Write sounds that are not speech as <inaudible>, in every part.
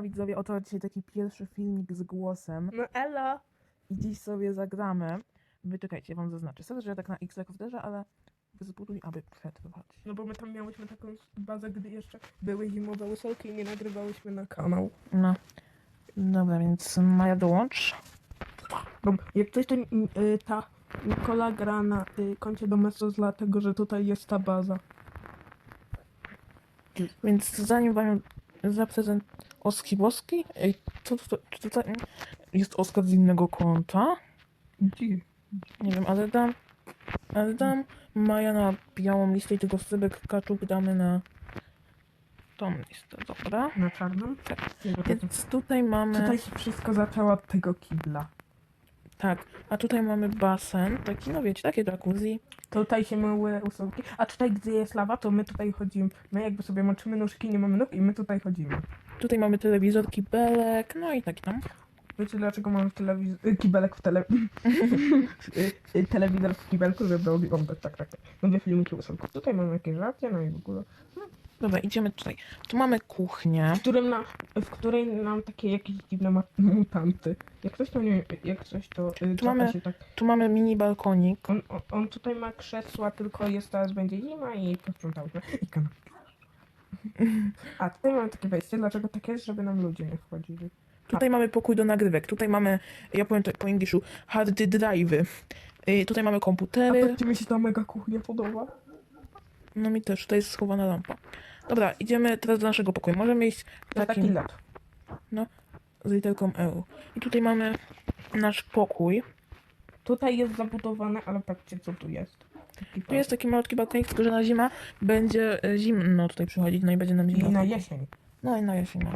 Widzowie, oto dzisiaj taki pierwszy filmik z głosem No elo. i dziś sobie zagramy. Wyczekajcie, ja wam zaznaczę. Sorry, że ja tak na X wderzę, ale zbuduj, aby przetrwać. No bo my tam miałyśmy taką bazę, gdy jeszcze były zimowe łysolki i nie nagrywałyśmy na kanał. No. Dobra, więc Maja dołącz. Bo jak coś to mm, y, ta Nikola gra na y, koncie Domestos dlatego, że tutaj jest ta baza. Więc zanim wam zaprezent... Oski Boski? Ej, co to, czy to jest Oskar z innego konta? Gdzie? Nie wiem, ale dam... Ale dam Maja na białą listę i tylko Sybek Kaczuk damy na tą listę, dobra? Na czarną? Tak. To- Więc tutaj mamy... Tutaj się wszystko zaczęło od tego kibla. Tak, a tutaj mamy basen, taki, no wiecie, takie jacuzzi. Tutaj się myły łysolki, a tutaj gdzie jest lawa, to my tutaj chodzimy. My jakby sobie moczymy nóżki, nie mamy nóg i my tutaj chodzimy. Tutaj mamy telewizor, kibelek, no i taki tam. Wiecie dlaczego mamy telewiz- y, kibelek w tele... <laughs> Y, y, telewizor w kibelku, żeby oglądać tak, tak, tak. Będzie filmiki łysolków. Tutaj mamy jakieś żarcie, no i w ogóle. Dobra, idziemy tutaj. Tu mamy kuchnię. W, którym na, w której nam takie jakieś dziwne ma- mutanty. Jak coś to nie jak coś to y, trochę mamy- się tak. Tu mamy mini balkonik. On, on, on tutaj ma krzesła, tylko jest teraz będzie zima i posprzątałyśmy. I kanapki. A tutaj mamy takie wejście, dlaczego tak jest, żeby nam ludzie nie wchodzili. Tutaj mamy pokój do nagrywek. Tutaj mamy, ja powiem to po angielsku, hard drive'y. Y, tutaj mamy A komputery. to mi się ta mega kuchnia podoba. No mi też, tutaj jest schowana lampa. Dobra, idziemy teraz do naszego pokoju. Możemy iść jest taki takim led. z literką E. I tutaj mamy nasz pokój. Tutaj jest zabudowane, ale patrzcie co tu jest. Taki Tu jest taki malutki balkonik, tylko że na zima będzie e, zimno tutaj przychodzić, no i będzie nam I zimno. na jesień. No i na jesień. no.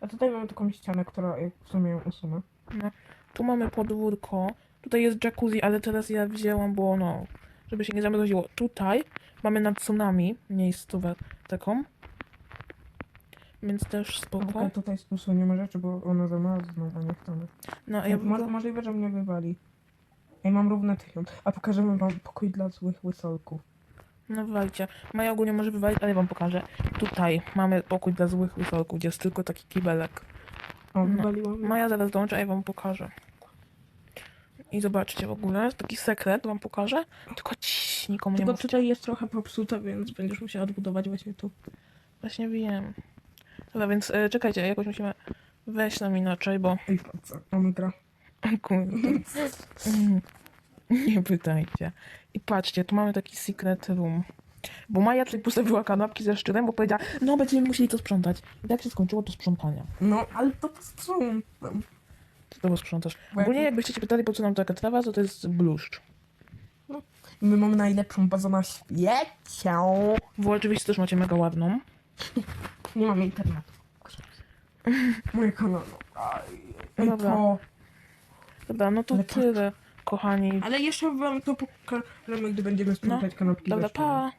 A tutaj mamy taką ścianę, która jak w sumie ją usunę. Tu mamy podwórko. Tutaj jest jacuzzi, ale teraz ja wzięłam, bo no, żeby się nie zamroziło. Tutaj mamy na tsunami miejscówę taką. Więc też spoko. Tylko tutaj usuniemy rzeczy, bo one zamarzną, a nie chcemy. No, Ja, ja mo- możliwe, że mnie wywali. Ja mam równe tysiąc. A pokażemy wam pokój dla złych łysolków. No wywalicie. Maja ogólnie może wywalić, ale ja wam pokażę. Tutaj mamy pokój dla złych wysolków, gdzie jest tylko taki kibelek. O, No. wywaliłam. Maja zaraz dołączy, a ja wam pokażę. I zobaczcie w ogóle, taki sekret wam pokażę. Tylko ciii, nikomu nie Tylko mówcie. tutaj jest trochę popsute, więc będziesz musiała odbudować właśnie tu. Właśnie wiem. Dobra, więc e, czekajcie, jakoś musimy wejść nam inaczej, bo... Ej, co? Gra. O kurde. Mm, Nie pytajcie. I patrzcie, tu mamy taki secret room. Bo Maja tutaj postawiła kanapki ze szczurem, bo powiedziała, no będziemy musieli to sprzątać. I tak się skończyło to sprzątanie. No, ale to posprzątam. To sprzątasz? Ogólnie jakbyście się pytali, po co nam taka trawa, to to jest bluszcz. My mamy najlepszą bazę na świecie. Wy oczywiście też macie mega ładną. <laughs> Nie mamy internetu. <laughs> Moje kanał. Ej, Dobra. to... Dobra, no to Ale patrz. tyle, kochani. Ale jeszcze wam to pokażemy, gdy będziemy sprzątać kanapki. Dobra, ze szczurem. pa!